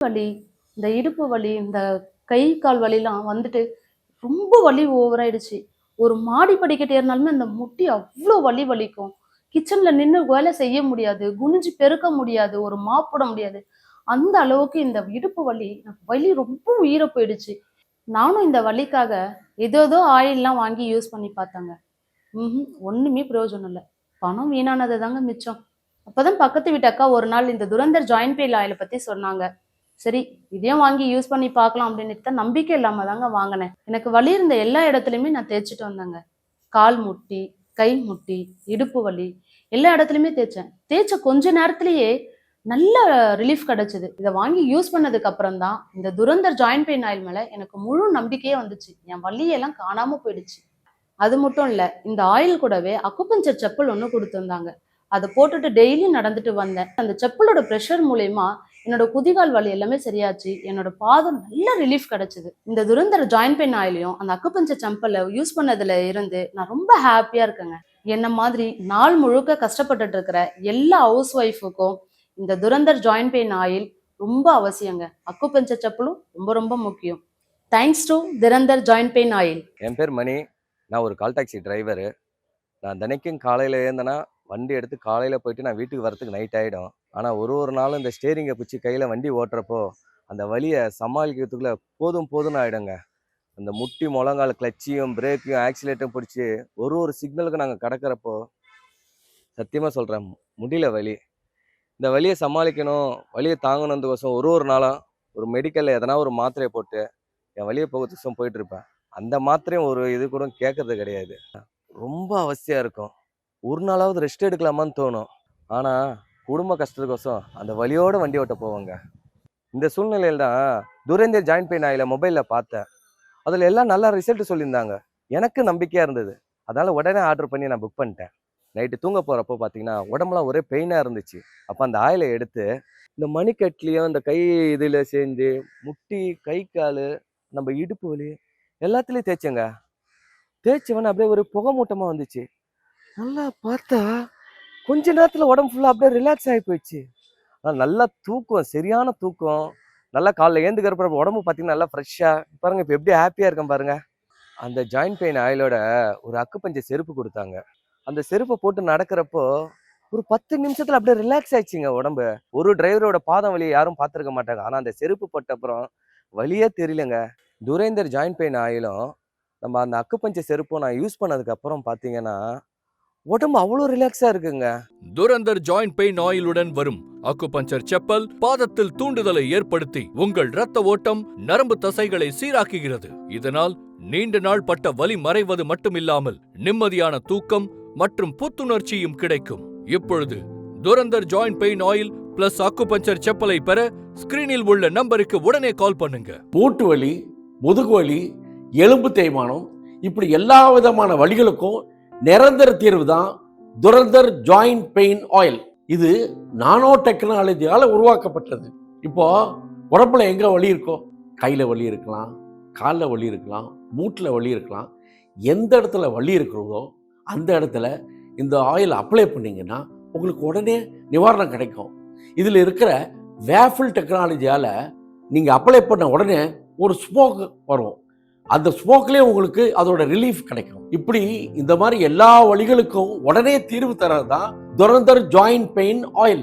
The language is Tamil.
வலி இந்த இடுப்பு வலி இந்த கை கால் வலிலாம் வந்துட்டு ரொம்ப வலி ஓவராயிடுச்சு ஒரு மாடி படிக்கட்டு ஏறினாலுமே அந்த முட்டி அவ்வளோ வலி வலிக்கும். கிச்சன்ல நின்று வேலை செய்ய முடியாது குனிஞ்சு பெருக்க முடியாது ஒரு மாப்பிட முடியாது. அந்த அளவுக்கு இந்த இடுப்பு வலி எனக்கு வலி ரொம்ப உயிரை போயிடுச்சு. நானும் இந்த வலிக்காக ஏதோ ஏதோ ஆயில்லாம் வாங்கி யூஸ் பண்ணி பார்த்தாங்க. ம் ஒன்றுமே பிரயோஜனம் இல்லை. பணம் வீணானது தாங்க மிச்சம். அப்போதான் பக்கத்து வீட்டு அக்கா ஒரு நாள் இந்த துரந்தர் ஜாயின் பெயின் ஆயிலை பற்றி சொன்னாங்க. சரி இதையும் வாங்கி யூஸ் பண்ணி பார்க்கலாம் அப்படின்னு தான் நம்பிக்கை இல்லாம தாங்க வாங்கினேன். எனக்கு வலி இருந்த எல்லா இடத்துலையுமே நான் தேய்ச்சிட்டு வந்தேங்க. கால் முட்டி கை முட்டி இடுப்பு வலி எல்லா இடத்துலையுமே தேய்ச்சேன். தேய்ச்ச கொஞ்ச நேரத்திலேயே நல்ல ரிலீஃப் கிடைச்சது. இதை வாங்கி யூஸ் பண்ணதுக்கு அப்புறம் தான் இந்த துரந்தர் ஜாயின் பெயின் ஆயில் மேலே எனக்கு முழு நம்பிக்கையே வந்துச்சு. என் வலியெல்லாம் காணாமல் போயிடுச்சு. அது மட்டும் இல்லை இந்த ஆயில் கூடவே அக்குப்பஞ்சர் செப்பல் ஒன்று கொடுத்துருந்தாங்க அதை போட்டுட்டு டெய்லி நடந்துட்டு வந்தேன். அந்த செப்பலோட ப்ரெஷர் மூலயமா என்னோட குதிகால் வலி எல்லாமே சரியாச்சு. என்னோட பாதம் நல்ல ரிலீஃப் கிடைச்சது. இந்த துரந்தர ஜாயின் பெயின் ஆயிலையும் அந்த அக்குப்பஞ்ச செம்பலை யூஸ் பண்ணதுல இருந்து நான் ரொம்ப ஹாப்பியா இருக்கேங்க. என்ன மாதிரி நாள் முழுக்க கஷ்டப்பட்டுட்டு இருக்கிற எல்லா ஹவுஸ் ஒய்ஃபுக்கும் இந்த துரந்தர் ஜாயின் பெயின் ஆயில் ரொம்ப அவசியங்க. அக்குப்பஞ்ச செப்பலும் ரொம்ப ரொம்ப முக்கியம். Thanks to Durandhar joint pain oil. என் பேர் மணி. நான் ஒரு கால் டாக்ஸி டிரைவரு நான் தினைக்கும் காலையில் ஏந்தனா வண்டி எடுத்து காலையில் போயிட்டு நான் வீட்டுக்கு வரத்துக்கு நைட் ஆகிடும் ஆனால் ஒரு ஒரு நாளும் இந்த ஸ்டேரிங்கை பிடிச்சி கையில் வண்டி ஓட்டுறப்போ அந்த வழியை சமாளிக்கிறதுக்குள்ளே போதும் போதும்னு ஆகிடுங்க அந்த முட்டி முழங்கால் கிளச்சியும் பிரேக்கையும் ஆக்சிலேட்டும் பிடிச்சி ஒரு ஒரு சிக்னலுக்கு நாங்கள் கடக்கிறப்போ சத்தியமாக சொல்கிறேன் முடியல வழி இந்த வழியை சமாளிக்கணும் வழியை தாங்கணுன்றதுக்கோசம் ஒரு ஒரு நாளும் ஒரு மெடிக்கலில் எதனா ஒரு மாத்திரையை போட்டு என் வழியை போகிறதுக்கோசம் போயிட்டுருப்பேன் அந்த மாத்திரையும் ஒரு இது கூட கேட்கறது கிடையாது. ரொம்ப அவசியம் இருக்கும். ஒரு நாளாவது ரெஸ்ட் எடுக்கலாமான்னு தோணும். ஆனால் குடும்ப கஷ்டத்துக்கோசம் அந்த வழியோட வண்டி ஓட்ட போவாங்க. இந்த சூழ்நிலையில் தான் துரேந்தர் ஜாயின் பெயின் ஆயில மொபைலில் பார்த்தேன். அதில் எல்லாம் நல்லா ரிசல்ட் சொல்லியிருந்தாங்க. எனக்கு நம்பிக்கையாக இருந்தது. அதனால் உடனே ஆர்டர் பண்ணி நான் புக் பண்ணிட்டேன். நைட்டு தூங்க போகிறப்போ பார்த்தீங்கன்னா உடம்புலாம் ஒரே பெயினாக இருந்துச்சு. அப்போ அந்த ஆயிலை எடுத்து இந்த மணிக்கட்லேயும் இந்த கை இதில் சேர்ந்து முட்டி கை கால் நம்ம இடுப்பு வலி எல்லாத்துலேயும் தேய்ச்சேங்க. தேய்ச்சவன அப்படியே ஒரு புகை மூட்டமாக வந்துச்சு. நல்லா பார்த்தா கொஞ்ச நேரத்தில் உடம்பு ஃபுல்லாக அப்படியே ரிலாக்ஸ் ஆகி போயிடுச்சு. ஆனால் நல்லா தூக்கம் சரியான தூக்கம். நல்லா காலைல ஏந்துக்கிறப்ப உடம்பு பார்த்தீங்கன்னா நல்லா ஃப்ரெஷ்ஷாக பாருங்கள் இப்போ எப்படி ஹாப்பியாக இருக்கேன் பாருங்கள் அந்த ஜாயிண்ட் பெயின் ஆயிலோட ஒரு அக்குப்பஞ்ச செருப்பு கொடுத்தாங்க. அந்த செருப்பை போட்டு நடக்கிறப்போ ஒரு பத்து நிமிஷத்தில் அப்படியே ரிலாக்ஸ் ஆயிடுச்சுங்க உடம்பு. ஒரு டிரைவரோட பாதம் வழியை யாரும் பார்த்துருக்க மாட்டாங்க. ஆனால் அந்த செருப்பு போட்ட அப்புறம் வழியே தெரியலங்க. துரேந்தர் ஜாயிண்ட் பெயின் ஆயிலும் நம்ம அந்த அக்குப்பஞ்ச செருப்பும் நான் யூஸ் பண்ணதுக்கப்புறம் பார்த்தீங்கன்னா உடம்பு அவ்வளோ ரிலாக்ஸாக இருக்குங்க. துரந்தர் ஜாயிண்ட் பெயின் ஆயிலுடன் வரும். அக்குபஞ்சர் செப்பல் பாதத்தில் தூண்டுதலை ஏற்படுத்தி உங்கள் இரத்த ஓட்டம் நரம்பு தசைகளை சீராக்குகிறது. இதனால் நீண்ட நாள் பட்ட வலி மறைவது மட்டுமில்லாமல் நிம்மதியான தூக்கம் மற்றும் புத்துணர்ச்சியும் கிடைக்கும். இப்பொழுது Durandhar joint pain oil plus acupuncture செப்பலை பெற ஸ்கிரீனில் உள்ள நம்பருக்கு உடனே கால் பண்ணுங்க. மூட்டு வலி முதுகு வலி எலும்பு தேய்மானம் இப்படி எல்லா விதமான வலிகளுக்கும் நிரந்தர தீர்வு தான் துரந்தர் ஜாயிண்ட் பெயின் ஆயில். இது நானோ டெக்னாலஜியால் உருவாக்கப்பட்டது. இப்போ உடம்புல எங்க வலி இருக்கோ? கையில வலி இருக்கலாம் காலில் வலி இருக்கலாம் மூட்டில் வலி இருக்கலாம். எந்த இடத்துல வலி இருக்கிறதோ அந்த இடத்துல இந்த ஆயில் அப்ளை பண்ணீங்கன்னா உங்களுக்கு உடனே நிவாரணம் கிடைக்கும். இதில் இருக்கிற வேஃபில் டெக்னாலஜியால் நீங்கள் அப்ளை பண்ண உடனே ஒரு ஸ்மோக் வரும். அந்த ஸ்மோக்லேயே உங்களுக்கு அதோட ரிலீஃப் கிடைக்கும். இப்படி இந்த மாதிரி எல்லா வழிகளுக்கும் உடனே தீர்வு தரது தான் துரந்தர் ஜாயிண்ட் பெயின் ஆயில்